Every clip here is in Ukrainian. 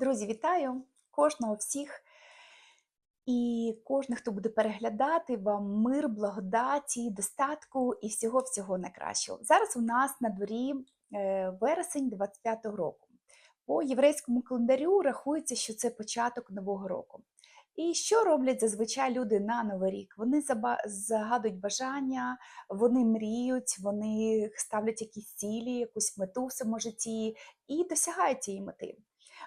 Друзі, вітаю кожного всіх і кожного, хто буде переглядати вам мир, благодаті, достатку і всього-всього найкращого. Зараз у нас на дворі е, вересень 25-го року. По єврейському календарю рахується, що це початок нового року. І що роблять зазвичай люди на Новий рік? Вони загадують бажання, вони мріють, вони ставлять якісь цілі, якусь мету в своєму житті і досягають цієї мети.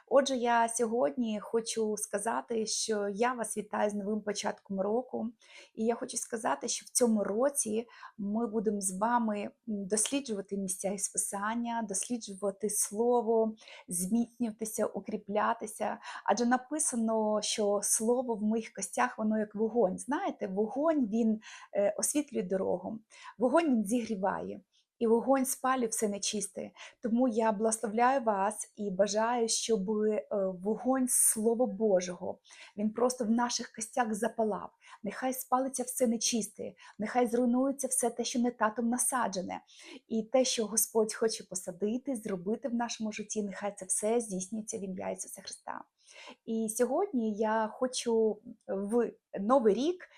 Отже, я сьогодні хочу сказати, що я вас вітаю з новим початком року, і я хочу сказати, що в цьому році ми будемо з вами досліджувати місця із Писання, досліджувати слово, зміцнюватися, укріплятися. Адже написано, що слово в моїх костях воно як вогонь. Знаєте, вогонь він е, освітлює дорогу, вогонь він зігріває. І вогонь спалює все нечисте. Тому я благословляю вас і бажаю, щоб е, вогонь Слова Божого він просто в наших костях запалав. Нехай спалиться все нечисте, нехай зруйнується все те, що не татом насаджене. І те, що Господь хоче посадити, зробити в нашому житті, нехай це все здійснюється в ім'я Ісуса Христа. І сьогодні я хочу в Новий рік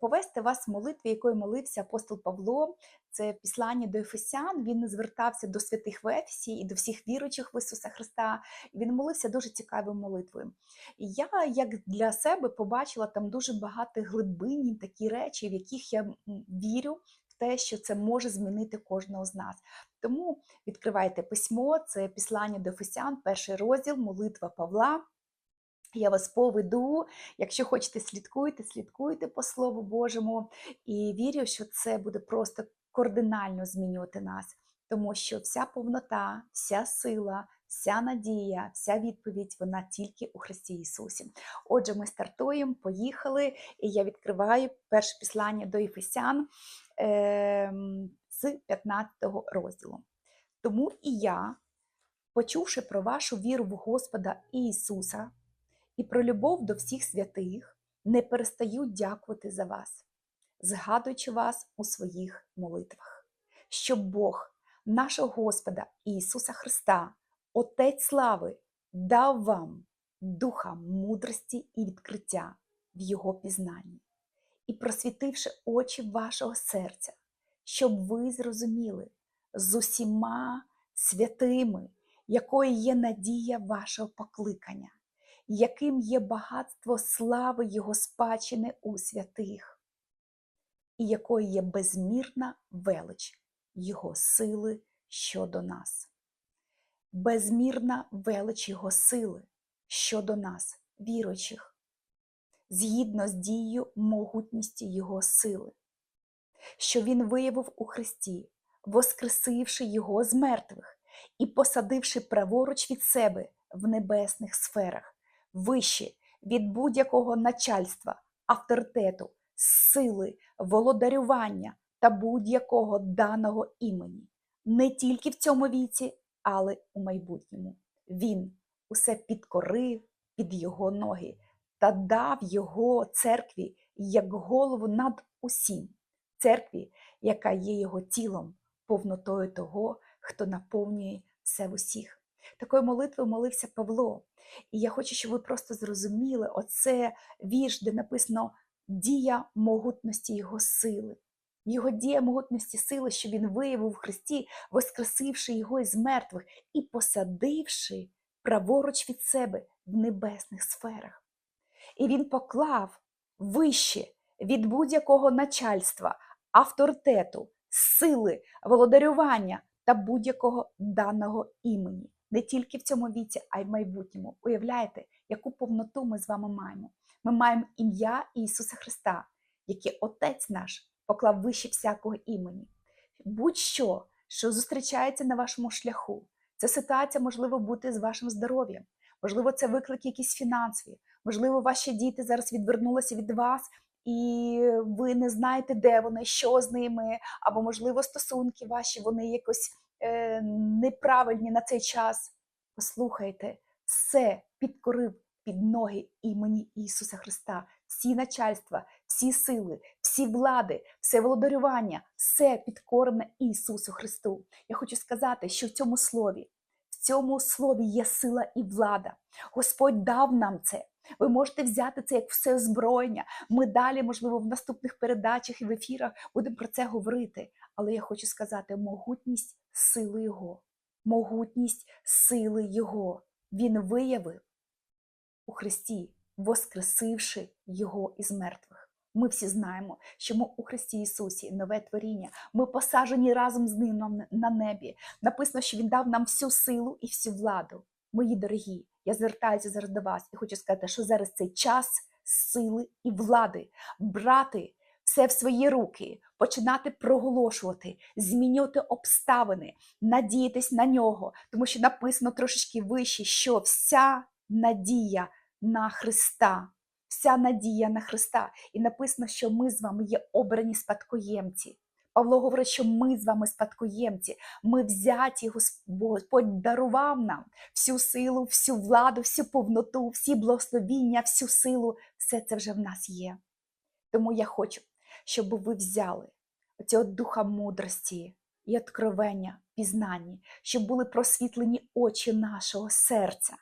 повести вас в молитві, якою молився апостол Павло. Це післання до Ефесян. Він звертався до святих в Ефесі і до всіх віруючих в Ісуса Христа. Він молився дуже цікавою молитвою. І я, як для себе, побачила там дуже багато глибинні такі речі, в яких я вірю те, що це може змінити кожного з нас. Тому відкривайте письмо, це післання до Ефесян, перший розділ, молитва Павла. Я вас поведу. Якщо хочете, слідкуйте, слідкуйте по Слову Божому. І вірю, що це буде просто кардинально змінювати нас, тому що вся повнота, вся сила, вся надія, вся відповідь вона тільки у Христі Ісусі. Отже, ми стартуємо, поїхали, і я відкриваю перше післання до Ефесян з 15 розділу. Тому і я, почувши про вашу віру в Господа Ісуса і про любов до всіх святих, не перестаю дякувати за вас, згадуючи вас у своїх молитвах, щоб Бог, нашого Господа Ісуса Христа, Отець слави, дав вам духа мудрості і відкриття в Його пізнанні, і просвітивши очі вашого серця, щоб ви зрозуміли з усіма святими, якою є надія вашого покликання, яким є багатство слави Його спадщини у святих, і якою є безмірна велич Його сили щодо нас. Безмірна велич Його сили щодо нас, віруючих, згідно з дією могутністю Його сили, що Він виявив у Христі, воскресивши Його з мертвих і посадивши праворуч від себе в небесних сферах, вище від будь-якого начальства, авторитету, сили, володарювання та будь-якого даного імені, не тільки в цьому віці, але у майбутньому. Він усе підкорив під його ноги та дав його церкві як голову над усім, церкві, яка є його тілом, повнотою того, хто наповнює все в усіх. Такою молитвою молився Павло. І я хочу, щоб ви просто зрозуміли оце вірш, де написано дія могутності Його сили. Його дія могутності сили, що він виявив у Христі, воскресивши його із мертвих і посадивши праворуч від себе в небесних сферах. І він поклав вище від будь-якого начальства, авторитету, сили, володарювання та будь-якого даного імені. Не тільки в цьому віці, а й в майбутньому. Уявляєте, яку повноту ми з вами маємо? Ми маємо ім'я Ісуса Христа, яке Отець наш поклав вище всякого імені. Будь-що, що зустрічається на вашому шляху, це ситуація можливо бути з вашим здоров'ям, можливо, це виклики якісь фінансові, можливо, ваші діти зараз відвернулися від вас, і ви не знаєте, де вони, що з ними, або, можливо, стосунки ваші, вони якось е, неправильні на цей час. Послухайте, все підкорив під ноги імені Ісуса Христа, всі начальства, всі сили, всі влади, все володарювання, все підкорене Ісусу Христу. Я хочу сказати, що в цьому слові, цьому слові є сила і влада. Господь дав нам це. Ви можете взяти це як все озброєння. Ми далі, можливо, в наступних передачах і в ефірах будемо про це говорити. Але я хочу сказати: могутність сили Його, могутність сили Його. Він виявив у Христі, воскресивши Його із мертвих. Ми всі знаємо, що ми у Христі Ісусі нове творіння. Ми посаджені разом з Ним на- небі. Написано, що Він дав нам всю силу і всю владу. Мої дорогі, я звертаюся зараз до вас і хочу сказати, що зараз цей час сили і влади брати все в свої руки, починати проголошувати, змінювати обставини, надіятись на нього, тому що написано трошечки вище, що вся надія на Христа. Вся надія на Христа. І написано, що ми з вами є обрані спадкоємці. Павло говорить, що ми з вами спадкоємці, ми взяті, Господь дарував нам всю силу, всю владу, всю повноту, всі благословіння, всю силу. Все це вже в нас є. Тому я хочу, щоб ви взяли цього духа мудрості і откровення, пізнання, щоб були просвітлені очі нашого серця,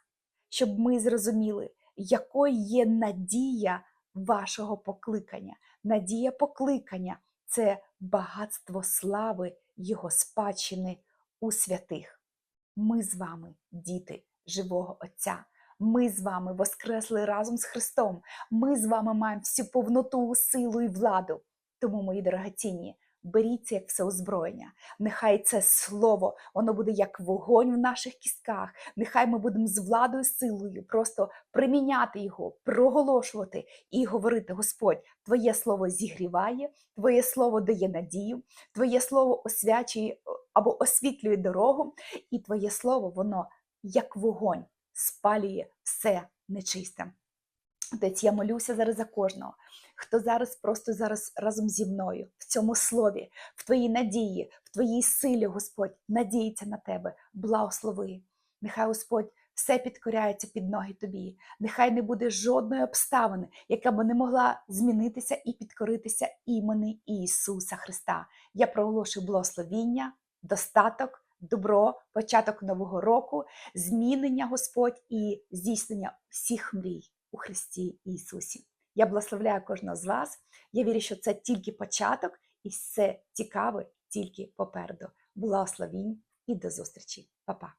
щоб ми зрозуміли, якою є надія вашого покликання. Надія покликання це багатство слави Його спадщини у святих. Ми з вами, діти живого Отця. Ми з вами воскресли разом з Христом. Ми з вами маємо всю повноту, силу і владу. Тому, мої дорогоцінні, беріть це як все озброєння. Нехай це слово, воно буде як вогонь в наших кістках. Нехай ми будемо з владою, силою просто приміняти його, проголошувати і говорити: Господь, Твоє слово зігріває, Твоє слово дає надію, Твоє слово освячує або освітлює дорогу, і Твоє слово, воно як вогонь спалює все нечисте. Отець, я молюся зараз за кожного, хто зараз просто зараз разом зі мною в цьому слові, в твоїй надії, в твоїй силі, Господь, надіється на тебе, благослови. Нехай Господь все підкоряється під ноги тобі. Нехай не буде жодної обставини, яка б не могла змінитися і підкоритися імені Ісуса Христа. Я проголошую благословіння, достаток, добро, початок нового року, змінення Господь і здійснення всіх мрій у Христі Ісусі. Я благословляю кожного з вас. Я вірю, що це тільки початок і все цікаве тільки попереду. Благословінь і до зустрічі. Па-па!